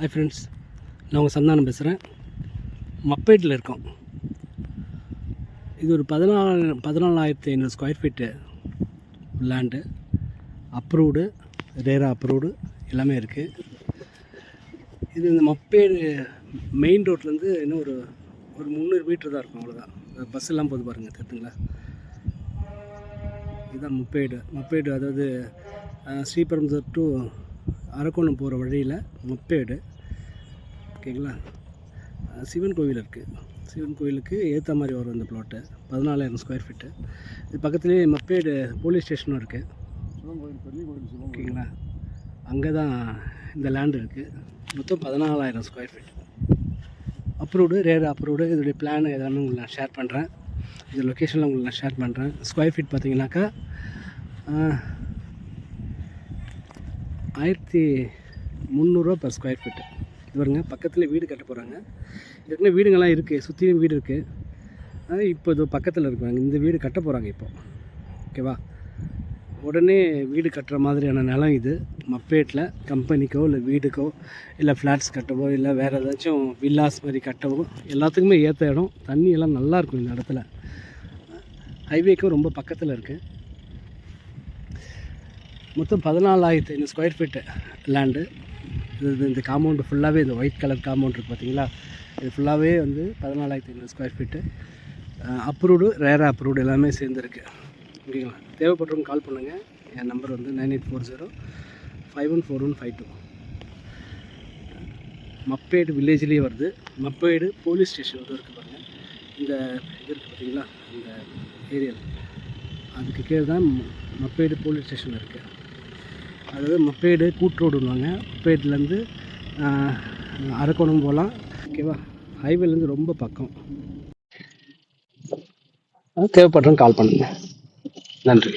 Hi friends நான் உங்கள் சந்தானம் பேசுகிறேன் மப்பேட்டில் இருக்கோம். இது ஒரு பதினாலு பதினாலாயிரத்தி ஐநூறு square feet land approved RERA approved எல்லாமே இருக்குது இது இந்த மப்பேடு மெயின் ரோட்லேருந்து இன்னும் ஒரு ஒரு முந்நூறு மீட்டர் தான் இருக்கும் அவ்வளோதான் பஸ் எல்லாம் போது பாருங்கள் தெரியுதுங்களா? இதுதான் முப்பேடு. முப்பேடு அதாவது ஸ்ரீபெரும்புதூர் டு அரக்கோணம் போகிற வழியில் முப்பேடு. ஓகேங்களா? சிவன் கோவில் இருக்குது சிவன் கோவிலுக்கு ஏற்ற மாதிரி வரும் இந்த ப்ளாட்டு பதினாலாயிரம் ஸ்கொயர் ஃபீட்டு இது பக்கத்துலேயே மப்பேடு போலீஸ் ஸ்டேஷனும் இருக்குது ஓகேங்களா? அங்கே தான் இந்த லேண்ட் இருக்குது மொத்தம் பதினாலாயிரம் square feet approved RERA approved இதோடைய பிளான் எதாவது உங்களுக்கு நான் ஷேர் பண்ணுறேன் இந்த லொக்கேஷனில் உங்களுக்கு நான் ஷேர் பண்ணுறேன் ஸ்கொயர் ஃபீட் பார்த்தீங்கன்னாக்கா ஆயிரத்தி முந்நூறுரூவா பர் ஸ்கொயர் ஃபீட்டு இது பாருங்க பக்கத்தில் வீடு கட்ட போகிறாங்க ஏற்கனவே வீடுங்கள்லாம் இருக்குது சுற்றியும் வீடு இருக்குது இப்போ இது பக்கத்தில் இருக்கிறாங்க இந்த வீடு கட்ட போகிறாங்க இப்போ. ஓகேவா உடனே வீடு கட்டுற மாதிரியான நிலம் இது. மப்பேட்டில் கம்பெனிக்கோ இல்லை வீடுக்கோ இல்லை ஃப்ளாட்ஸ் கட்டவோ இல்லை வேறு ஏதாச்சும் வில்லாஸ் மாதிரி கட்டவோ எல்லாத்துக்குமே ஏற்ற இடம். தண்ணி எல்லாம் இந்த இடத்துல. ஹைவேக்கும் ரொம்ப பக்கத்தில் இருக்குது மொத்தம் பதினாலாயிரத்தி ஐநூறு ஸ்கொயர் ஃபீட்டு லேண்டு இது இந்த காம்பவுண்டு ஃபுல்லாகவே இந்த ஒயிட் கலர் காம்பவுண்ட் இருக்குது பார்த்தீங்களா இது ஃபுல்லாகவே வந்து பதினாலாயிரத்தி ஐநூறு square feet approved RERA approved எல்லாமே சேர்ந்துருக்கு. ஓகேங்களா? தேவைப்படுறவங்க கால் பண்ணுங்கள் என் நம்பர் வந்து nine eight four zero five one four one five two Mappedu வில்லேஜ்லேயே வருது. மப்பேடு போலீஸ் ஸ்டேஷன் வந்து இருக்குது பாருங்கள் இந்த இது இருக்குது பார்த்தீங்களா இந்த ஏரியா அதுக்கு கீழே தான் ம- மப்பேடு போலீஸ் ஸ்டேஷன் இருக்குது அதாவது முப்பேடு கூட்ரோடுவாங்க முப்பேட்லேருந்து அரக்கோணம் போகலாம். ஓகேவா ஹைவேலேருந்து ரொம்ப பக்கம். தேவைப்படுறேன்னு கால் பண்ணுங்கள் நன்றி.